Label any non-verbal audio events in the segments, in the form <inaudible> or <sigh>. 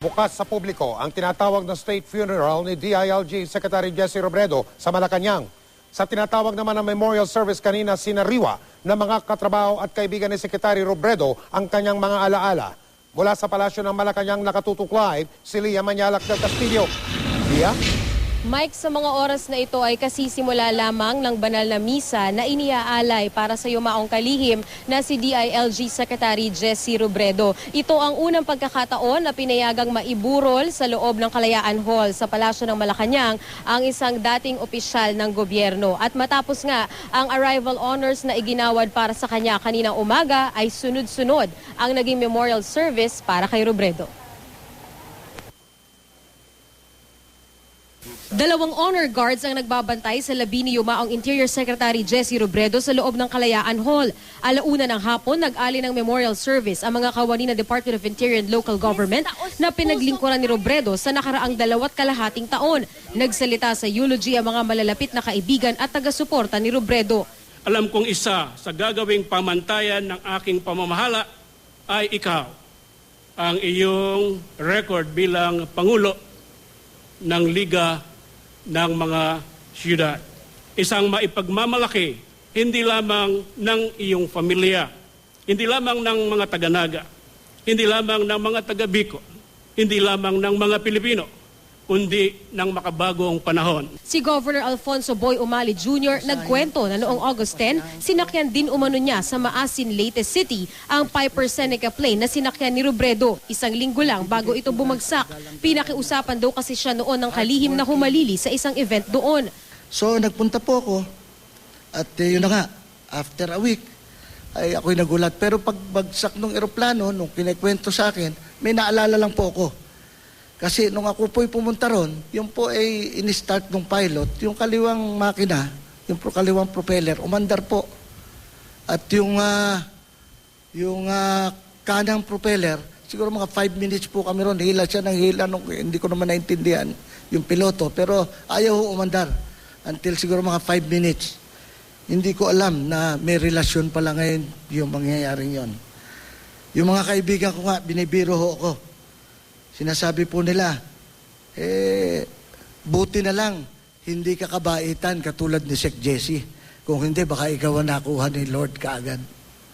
Bukas sa publiko ang tinatawag na state funeral ni DILG Secretary Jesse Robredo sa Malacanang. Sa tinatawag naman ng memorial service kanina sinariwa ng mga katrabaho at kaibigan ni Secretary Robredo ang kanyang mga alaala. Mula sa palasyo ng Malacanang nakatutok live, si Lia Manyalak del Castillo. Lia? Mike, sa mga oras na ito ay kasisimula lamang ng banal na misa na iniaalay para sa yumaong kalihim na si DILG Secretary Jesse Robredo. Ito ang unang pagkakataon na pinayagang maiburol sa loob ng Kalayaan Hall sa Palasyo ng Malacanang ang isang dating opisyal ng gobyerno. At matapos nga ang arrival honors na iginawad para sa kanya kaninang umaga ay sunod-sunod ang naging memorial service para kay Robredo. Dalawang honor guards ang nagbabantay sa labi ni Yumaong Interior Secretary Jesse Robredo sa loob ng Kalayaan Hall. Alauna ng hapon, nag-ali ng memorial service ang mga kawani ng Department of Interior and Local Government na pinaglingkuran ni Robredo sa nakaraang dalawat kalahating taon. Nagsalita sa eulogy ang mga malalapit na kaibigan at taga-suporta ni Robredo. Alam kong isa sa gagawing pamantayan ng aking pamamahala ay ikaw. Ang iyong record bilang Pangulo ng Liga ng mga siyudad. Isang maipagmamalaki hindi lamang ng iyong pamilya, hindi lamang ng mga taga-naga, hindi lamang ng mga taga-Bicol, hindi lamang ng mga Pilipino, kundi ng makabagong panahon. Si Governor Alfonso Boy Umali Jr. nagkwento na noong August 10, sinakyan din umano niya sa Maasin, Leyte City ang Piper Seneca plane na sinakyan ni Robredo isang linggo lang bago ito bumagsak. Pinakiusapan daw kasi siya noon ng kalihim na humalili sa isang event doon. So nagpunta po ako at eh, yun na nga, after a week, ay ako'y nagulat. Pero pagbagsak ng eroplano, nung kinikwento sa akin, may naalala lang po ako. Kasi nung ako po'y pumunta ron, yung po ay in-start ng pilot, yung kaliwang makina, yung pro kaliwang propeller, umandar po. At yung, ah, yung ah, kanang propeller, siguro mga 5 minutes po kami ron, hila siya ng hila, nung, hindi ko naman naintindihan yung piloto, pero ayaw ho umandar until siguro mga 5 minutes. Hindi ko alam na may relasyon pala ngayon yung mangyayaring yon. Yung mga kaibigan ko nga, binibiro ho ako. Sinasabi po nila, eh, buti na lang, hindi ka kabaitan katulad ni Sek Jesse. Kung hindi, baka ikaw ang nakuha ni Lord kaagad.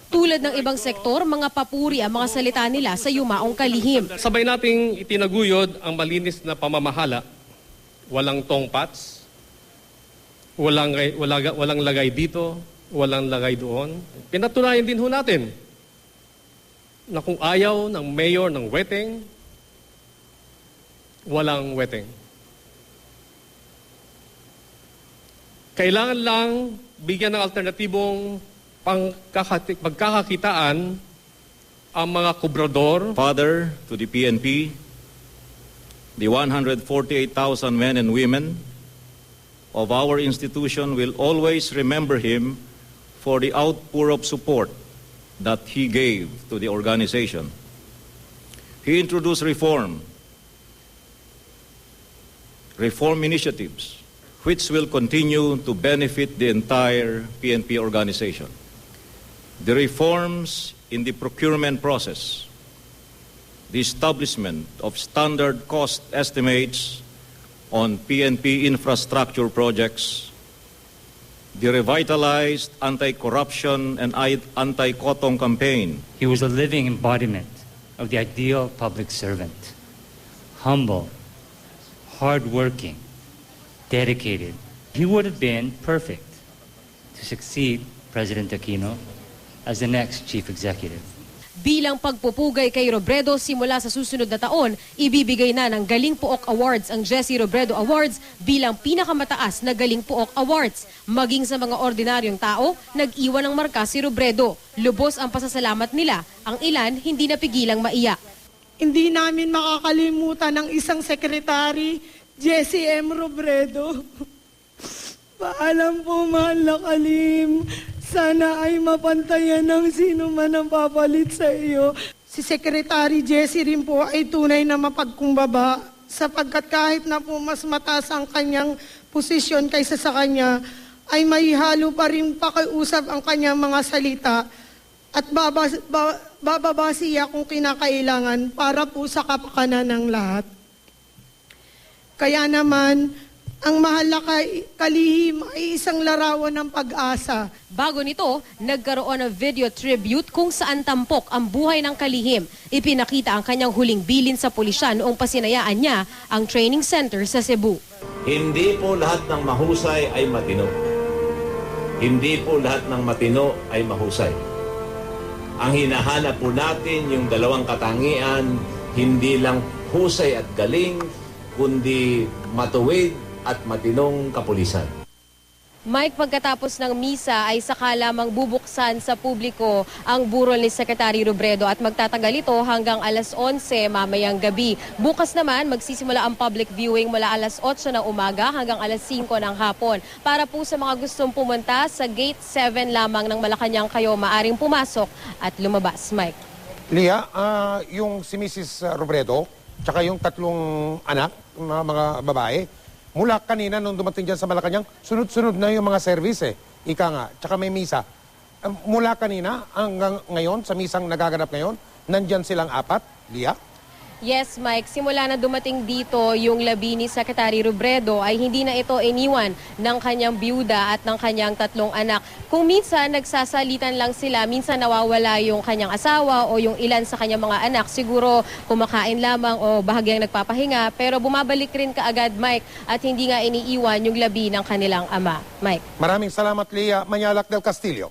Tulad ng ibang sektor, mga papuri ang mga salita nila sa yumaong kalihim. Sabay nating itinaguyod ang malinis na pamamahala. Walang tongpats, walang, walang, walang lagay dito, walang lagay doon. Pinatunayan din ho natin na kung ayaw ng mayor ng weteng, walang weteng. Kailangan lang bigyan ng alternatibong pagkakakitaan ang mga kubrador, Father to the PNP, the 148,000 men and women of our institution will always remember him for the outpour of support that he gave to the organization. He introduced reform, reform initiatives, which will continue to benefit the entire PNP organization. The reforms in the procurement process, the establishment of standard cost estimates on PNP infrastructure projects, the revitalized anti-corruption and anti-cotton campaign, He was a living embodiment of the ideal public servant. Humble, hardworking, dedicated. He would have been perfect to succeed President Aquino as the next chief executive. Bilang pagpupugay kay Robredo simula sa susunod na taon, ibibigay na ng Galing Puok Awards ang Jesse Robredo Awards bilang pinakamataas na Galing Puok Awards. Maging sa mga ordinaryong tao, nag-iwan ng marka si Robredo. Lubos ang pasasalamat nila, ang ilan hindi napigilang maiyak. Hindi namin makakalimutan ng isang sekretary, Jesse M. Robredo. <laughs> Paalam po, mahal na kalim. Sana ay mapantayan ng sino man ang papalit sa iyo. Si Secretary Jesse rin po ay tunay na mapagkumbaba sapagkat kahit na po mas mataas ang kanyang posisyon kaysa sa kanya, ay may halo pa rin pakiusap ang kanyang mga salita at babas, ba, bababasiya kung kinakailangan para po sa kapakanan ng lahat. Kaya naman, ang mahal na kay- kalihim ay isang larawan ng pag-asa. Bago nito, nagkaroon ng video tribute kung saan tampok ang buhay ng kalihim. Ipinakita ang kanyang huling bilin sa pulisya noong pasinayaan niya ang training center sa Cebu. Hindi po lahat ng mahusay ay matino. Hindi po lahat ng matino ay mahusay. Ang hinahanap po natin yung dalawang katangian, hindi lang husay at galing, kundi matuwid at matinong kapulisan. Mike, pagkatapos ng misa ay saka lamang bubuksan sa publiko ang burol ni Secretary Robredo at magtatagal ito hanggang alas 11 mamayang gabi. Bukas naman magsisimula ang public viewing mula alas 8 ng umaga hanggang alas 5 ng hapon. Para po sa mga gustong pumunta sa Gate 7 lamang ng Malacanang kayo maaring pumasok at lumabas. Mike. Lia, ah, yung si Mrs. Robredo, tsaka yung tatlong anak, mga, mga babae, mula kanina nung dumating dyan sa Malacanang, sunod-sunod na yung mga service eh. Ika nga, tsaka may misa. Mula kanina hanggang ngayon, sa misang nagaganap ngayon, nandyan silang apat, Lia. Yes, Mike. Simula na dumating dito yung labi ni Secretary Robredo ay hindi na ito iniwan ng kanyang byuda at ng kanyang tatlong anak. Kung minsan nagsasalitan lang sila, minsan nawawala yung kanyang asawa o yung ilan sa kanyang mga anak. Siguro kumakain lamang o bahagyang nagpapahinga. Pero bumabalik rin kaagad, Mike, at hindi nga iniiwan yung labi ng kanilang ama. Mike. Maraming salamat, Lia Manyalak del Castillo.